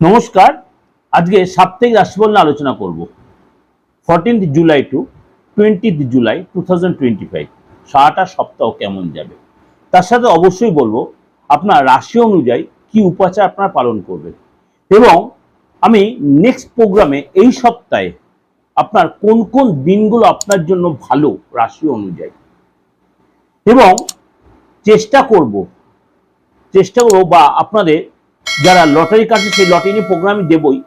নমস্কার। আজকে সাপ্তাহিক রাশিফল নিয়ে আলোচনা করব। Fourteenth July to twentieth July two thousand twenty five সারাটা সপ্তাহ কেমন যাবে? তার সাথে অবশ্যই বলব, আপনার রাশি অনুযায়ী কি উপাচার আপনারা পালন করবেন। এবং আমি নেক্সট প্রোগ্রামে এই সপ্তাহে আপনার কোন কোন দিনগুলো আপনার জন্য ভালো রাশি অনুযায়ী। এবং চেষ্টা করব, চেষ্টা করব বা আপনাদের যারা লটারি কাটে, সেই লটারি প্রোগ্রাম আমি দেবই।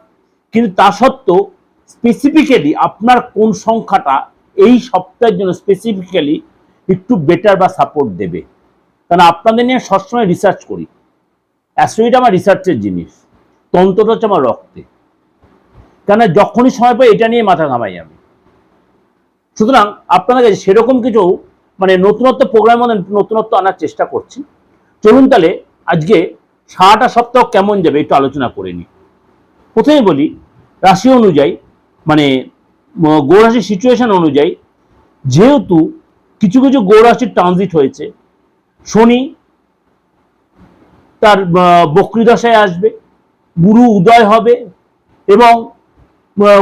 কিন্তু তা সত্ত্বেও স্পেসিফিক্যালি আপনার কোন সংখ্যাটা এই সপ্তাহের জন্য স্পেসিফিক্যালি একটু বেটার বা সাপোর্ট দেবে। কারণ আপনাদের নিয়ে সবসময় রিসার্চ করি। অ্যাস্ট্রোইড আমার রিসার্চের জিনিস। তন্ত্রটা হচ্ছে আমার রক্তে। কেন যখনই সময় পাই এটা নিয়ে মাথা ঘামাই আমি। সুতরাং আপনাদের কাছে সেরকম কিছু মানে নতুনত্ব প্রোগ্রামের মধ্যে নতুনত্ব আনার চেষ্টা করছি। চলুন তাহলে আজকে সারাটা সপ্তাহ কেমন যাবে একটু আলোচনা করে নিই প্রথমে বলি রাশি অনুযায়ী মানে গৌরাশির সিচুয়েশন অনুযায়ী যেহেতু কিছু কিছু গৌরাশির ট্রানজিট হয়েছে শনি তার আহ, দশায় আসবে গুরু উদয় হবে এবং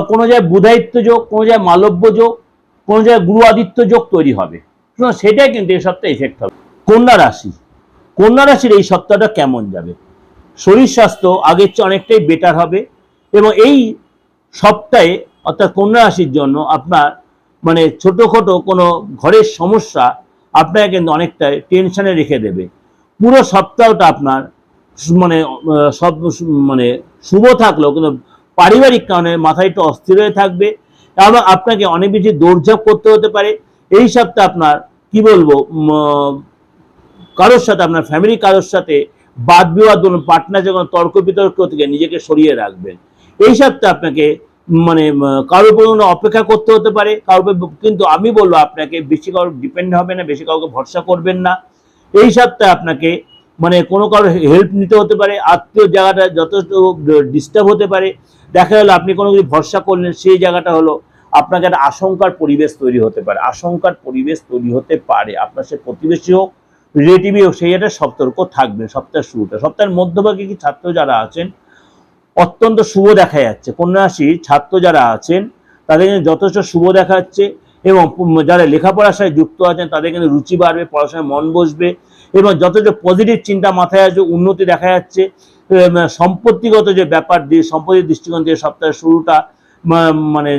কোনো জায়গায় বুধায়িত্ব যোগ কোনো জায়গায় মালব্য যোগ কোনো জায়গায় গুরু আদিত্য যোগ তৈরি হবে। সেটাই কিন্তু এই সপ্তাহে এফেক্ট হবে। কন্যা রাশি কন্যা রাশির এই সপ্তাহটা কেমন যাবে? শরীর স্বাস্থ্য আগের চেয়ে অনেকটাই বেটার হবে এবং এই সপ্তাহে অর্থাৎ কন্যা রাশির জন্য আপনার মানে ছোটোখাটো কোনো ঘরের সমস্যা আপনাকে কিন্তু অনেকটা টেনশনে রেখে দেবে। পুরো সপ্তাহটা আপনার মানে সব মানে শুভ থাকলেও কিন্তু পারিবারিক কারণে মাথায় একটু অস্থির হয়ে থাকবে এবং আপনাকে অনেক বেশি দৌড়ঝাঁপ করতে হতে পারে। এই সপ্তাহে আপনার কি বলব কারোর সাথে, আপনার ফ্যামিলি কারোর সাথে বাদ বিবাদ পার্টনার যখন তর্ক বিতর্ক থেকে নিজেকে সরিয়ে রাখবেন, এই সপ্তাহে আপনাকে মানে কারোর উপর অপেক্ষা করতে হতে পারে, কারোর উপর কিন্তু আমি বলব আপনাকে বেশি কারোর ডিপেন্ড হবে না, বেশি কাউকে ভরসা করবেন না। এই সপ্তাহে আপনাকে মানে কোনো কারোর হেল্প নিতে হতে পারে, আত্মীয় জায়গাটা যথেষ্ট ডিস্টার্ব হতে পারে। দেখা গেলো আপনি কোনো কিছু ভরসা করলেন, সেই জায়গাটা হলো আপনাকে একটা আশঙ্কার পরিবেশ তৈরি হতে পারে, আশঙ্কার পরিবেশ তৈরি হতে পারে, আপনার সে প্রতিবেশী হোক রিলেটিভই হোক সেই একটা সতর্ক থাকবে সপ্তাহের শুরুতে সপ্তাহের মধ্যভাগে কি ছাত্র যারা আছেন, অত্যন্ত শুভ দেখা যাচ্ছে। কন্যা রাশির ছাত্র যারা আছেন, তাদের যথেষ্ট শুভ দেখা যাচ্ছে এবং যারা লেখাপড়ার সাথে যুক্ত আছেন, তাদের কিন্তু রুচি বাড়বে, পড়াশোনায় মন বসবে এবং যথেষ্ট পজিটিভ চিন্তা মাথায় আসবে, উন্নতি দেখা যাচ্ছে। সম্পত্তিগত যে ব্যাপার দিয়ে, সম্পত্তির দৃষ্টিকোণ দিয়ে সপ্তাহের শুরুটা মানে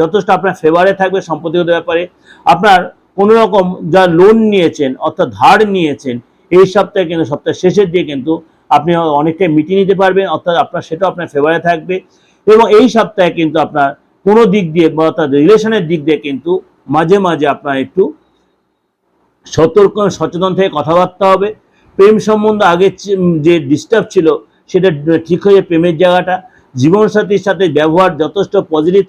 যথেষ্ট আপনার ফেভারে থাকবে সম্পত্তিগত ব্যাপারে। আপনার কোনো রকম যা লোন নিয়েছেন, অর্থাৎ ধার নিয়েছেন, এই সপ্তাহে কিন্তু, সপ্তাহের শেষের দিয়ে কিন্তু আপনি অনেকটাই মিটিয়ে নিতে পারবেন, অর্থাৎ আপনার সেটাও আপনার ফেভারে থাকবে এবং এই সপ্তাহে কিন্তু আপনার কোনো দিক দিয়ে বা অর্থাৎ রিলেশনের দিক দিয়ে কিন্তু মাঝে মাঝে আপনার একটু সতর্ক, সচেতন থেকে কথাবার্তা হবে। প্রেম সম্বন্ধে আগে যে ডিস্টার্ব ছিল, সেটা ঠিক হয়ে প্রেমের জায়গাটা। জীবনসাথীর সাথে ব্যবহার যথেষ্ট পজিটিভ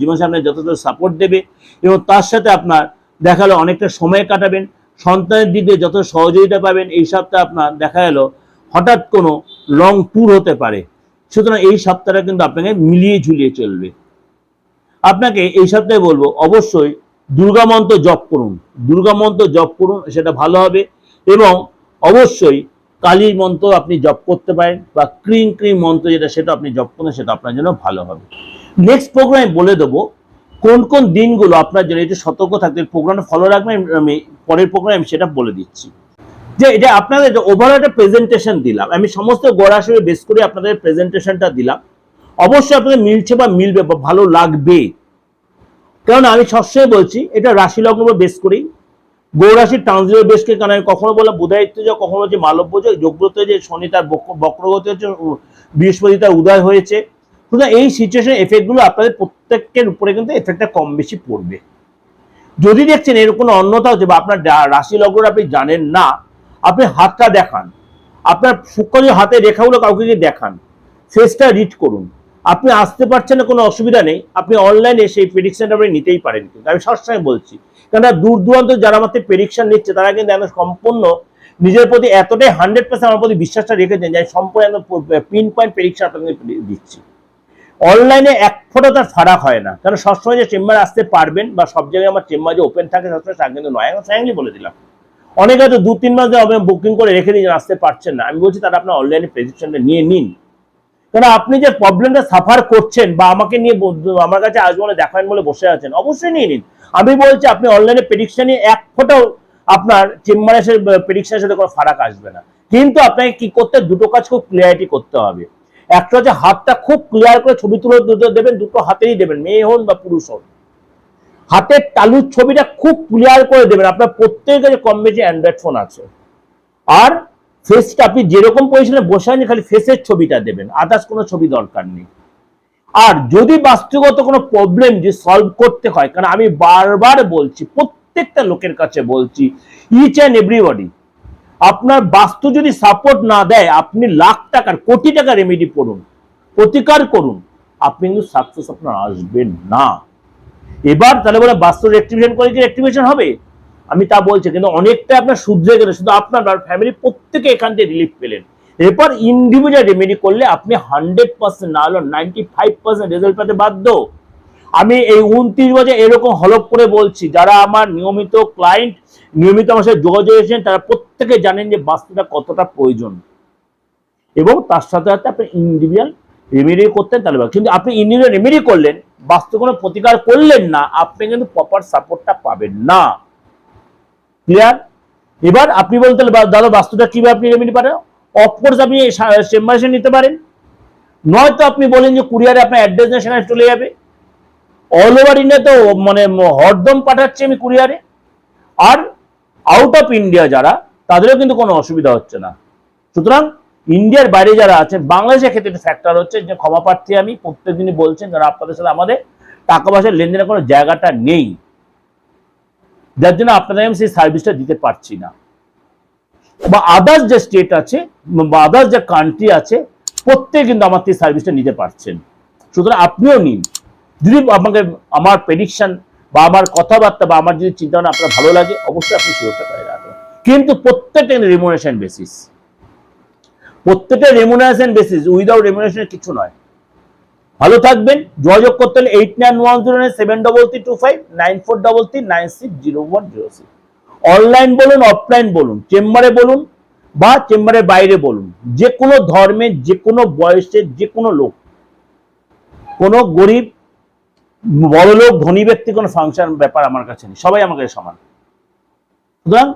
জীবনসাথী যথেষ্ট সাপোর্ট দেবে এবং তার সাথে আপনার দেখাল, অনেকটা সময় কাটাবেন, সন্তানের দিক যত সহযোগিতা পাবেন, এই সপ্তাহে আপনার দেখা গেল, হঠাৎ কোনো লং ট্যুর হতে পারে। সুতরাং এই সপ্তাহটা কিন্তু আপনাকে মিলিয়ে ঝুলিয়ে চলবে। আপনাকে এই সপ্তাহে বলব, অবশ্যই দুর্গা মন্ত্র জপ করুন। দুর্গা মন্ত্র জপ করুন, সেটা ভালো হবে এবং অবশ্যই কালীর মন্ত্র আপনি জপ করতে পারেন বা ক্রিম ক্রিম মন্ত্র যেটা, সেটা আপনি জপ করুন, সেটা আপনার জন্য ভালো হবে। নেক্সট প্রোগ্রামে বলে দেবো কোন কোন দিনগুলো আপনার জন্য একটু সতর্ক থাকতে প্রোগ্রামটা ফলো রাখবেন, আমি পরের প্রোগ্রামে আমি সেটা বলে দিচ্ছি। যে এটা আপনাদের ওভারঅল একটা প্রেজেন্টেশন দিলাম, আমি সমস্ত গড়াশড়ি বেস করে আপনাদের প্রেজেন্টেশনটা দিলাম। অবশ্যই আপনাদের মিলছে বা মিলবে বা ভালো লাগবে। কারণ আমি সবসময় বলছি, এটা রাশি লগ্ন বেস করেই গৌরাশির ট্রান্সলেট বেস করে কারণ আমি কখনো বললাম বুধায়িত্ব যোগ কখনো হচ্ছে মালব্য যোগ যোগ্যত যে, শনি তার বক্র- বক্রগতি হচ্ছে বৃহস্পতি তার উদয় হয়েছে। সুতরাং এই সিচুয়েশন এফেক্টগুলো আপনাদের প্রত্যেকের উপরে কিন্তু এফেক্টটা কম বেশি পড়বে। যদি দেখছেন এর কোনো অন্যতা হচ্ছে বা আপনার রাশি লগ্ন আপনি জানেন না, আপনি হাতটা দেখান। আপনার সূক্ষ্ম যে হাতে রেখাগুলো কাউকে গিয়ে দেখান। ফেসটা রিড করুন। আপনি আসতে পারছেন না, কোনো অসুবিধা নেই। আপনি অনলাইনে সেই প্রেডিকশনটা আপনি নিতেই পারেন কিন্তু। আমি সবসময় বলছি, কেননা দূর দূরান্ত যারা আমার প্রেডিকশন নিচ্ছে, তারা কিন্তু একদম সম্পূর্ণ নিজের প্রতি এতটাই হান্ড্রেড পার্সেন্ট আমার প্রতি বিশ্বাসটা রেখেছেন যে আমি সম্পূর্ণ পিন পয়েন্ট প্রেডিকশন আপনাকে দিচ্ছি। অনলাইনে এক ফোটা তার ফারাক হয় না। কারণ সবসময় যে চেম্বারে আসতে পারবেন বা সব জায়গায় আমার চেম্বার যে ওপেন থাকে সবসময় তা কিন্তু নয়। এখন ফ্র্যাঙ্কলি বলে দিলাম। অনেকে হয়তো দু, তিন মাস ধরে বুকিং করে রেখে দিয়েছেন আসতে পারছেন না। আমি বলছি তারা আপনার অনলাইনে প্রেডিকশনটা নিয়ে নিন। কারণ আপনি যে প্রবলেমটা সাফার করছেন বা আমাকে নিয়ে আমার কাছে আসব বলে দেখান বলে বসে আছেন, অবশ্যই নিয়ে নিন। আমি বলছি আপনি অনলাইনে প্রেডিকশন এক ফোটাও আপনার চেম্বারে এসে প্রেডিকশনের সাথে কোনো ফারাক আসবে না। কিন্তু আপনাকে কি করতে দুটো কাজ খুব ক্লিয়ারিটি করতে হবে। একটা হচ্ছে হাতটা খুব ক্লিয়ার করে ছবি তুলে দেবেন, দুটো হাতেই দেবেন, মেয়ে হন বা পুরুষ হন। হাতের তালুর ছবিটা খুব ক্লিয়ার করে দেবেন। আপনার প্রত্যেকের কাছে কম বেশি অ্যান্ড্রয়েড ফোন আছে। আর ফেসটা আপনি যেরকম পজিশনে বসে আছেন, খালি ফেসের ছবিটা দেবেন। আদার্স কোনো ছবি দরকার নেই। আর যদি বাস্তুগত কোনো প্রবলেম যে সলভ করতে হয়, কারণ আমি বারবার বলছি, প্রত্যেকটা লোকের কাছে বলছি ইচ অ্যান্ড এভরিবডি আপনার বাস্তু যদি সাপোর্ট না দেয়, আপনি লাখ টাকার, কোটি টাকা রেমেডি করুন। প্রতিকার করুন। আপনি কিন্তু সাকসেস আপনার আসবেন না। এবার তাহলে বলে বাস্তু রেক্টিভেশন করে কি রেক্টিভেশন হবে? আমি তা বলছি, কিন্তু অনেকটা আপনার শুধরে গেলে শুধু আপনার ফ্যামিলি প্রত্যেকে এখান থেকে রিলিফ পেলেন। এরপর ইন্ডিভিজুয়াল রেমেডি করলে আপনি হান্ড্রেড পার্সেন্ট না হলেও নাইনটি ফাইভ পার্সেন্ট রেজাল্ট পেতে বাধ্য। আমি এই উনত্রিশ বছর এরকম হলপ করে বলছি, যারা আমার নিয়মিত ক্লায়েন্ট নিয়মিত আমার সাথে যোগাযোগ এসেছেন তারা প্রত্যেকে জানেন যে বাস্তুটা কতটা প্রয়োজন। এবং তার সাথে সাথে আপনি ইন্ডিভিজুয়াল রেমেডি করতেন তাহলে। কিন্তু আপনি ইন্ডিভিজুয়াল রেমেডি করলেন বাস্তু কোনো প্রতিকার করলেন না, আপনি কিন্তু প্রপার সাপোর্টটা পাবেন না। ক্লিয়ার এবার আপনি বলতে দাদা বাস্তুটা কীভাবে আপনি রেমেডি পারেন অফকোর্স আপনি চেম্বারে এসে নিতে পারেন। নয়তো আপনি বলেন যে কুরিয়ারে আপনার অ্যাড্রেস না সেখানে চলে যাবে। অল ওভার ইন্ডিয়া তো মানে হরদম পাঠাচ্ছি আমি কুরিয়ারে। আর আউট অফ ইন্ডিয়া যারা, তাদেরও কিন্তু কোনো অসুবিধা হচ্ছে না। সুতরাং ইন্ডিয়ার বাইরে যারা আছেন বাংলাদেশের ক্ষেত্রে একটা ফ্যাক্টর হচ্ছে যে ক্ষমা প্রার্থী আমি প্রত্যেকদিনই বলছেন কারণ আপনাদের সাথে আমাদের টাকা পয়সার লেনদেনের কোনো জায়গাটা নেই। যার জন্য আপনাদের আমি সেই সার্ভিসটা দিতে পারছি না। বা আদার্স যে স্টেট আছে, বা আদার্স যে কান্ট্রি আছে, প্রত্যেকে কিন্তু আমার থেকে সার্ভিসটা নিতে পারছেন। সুতরাং আপনিও নিন। যদি আমাকে আমার প্রেডিকশন বা আমার কথাবার্তা বা আমার যদি চিন্তা ভাবনা আপনার ভালো লাগে, অবশ্যই আপনি সুরক্ষা করে রাখবেন কিন্তু প্রত্যেকটা রেমুনেশন বেসিস প্রত্যেকটা রেমুনারেশন বেসিস উইদাউট রেমুনারেশন কিছু নয়। ভালো থাকবেন, যোগাযোগ করতে হলে eight nine one zero nine seven double three two five nine four double three nine six zero one zero six online বলুন অফলাইন বলুন চেম্বারে বলুন বা চেম্বারের বাইরে বলুন যে কোনো ধর্মের যে কোনো বয়সের যে কোনো লোক, কোনো গরিব বড় লোক ধনী ব্যক্তি কোনো ফাংশন ব্যাপার আমার কাছে নেই। সবাই আমার কাছে সমান। সুতরাং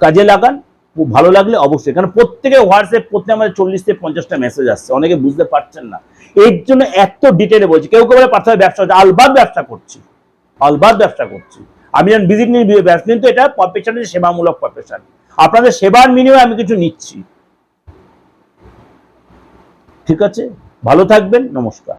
কাজে লাগান ভালো লাগলে অবশ্যই। কারণ প্রত্যেকে হোয়াটসঅ্যাপ করতে আমাদের চল্লিশ থেকে পঞ্চাশটা মেসেজ আসছে। অনেকে বুঝতে পারছেন না। এর জন্য এত ডিটেলে বলছি। কেউ কেউ বলে পার্থক্য ব্যবসা হচ্ছে। আলবাদ ব্যবসা করছি। আলবাদ ব্যবসা করছি। আমি যখন ভিজিট নিয়ে ব্যবসা কিন্তু এটা প্রফেশন সেবামূলক প্রফেশন আপনাদের সেবার বিনিময়ে আমি কিছু নিচ্ছি। ঠিক আছে? ভালো থাকবেন। নমস্কার।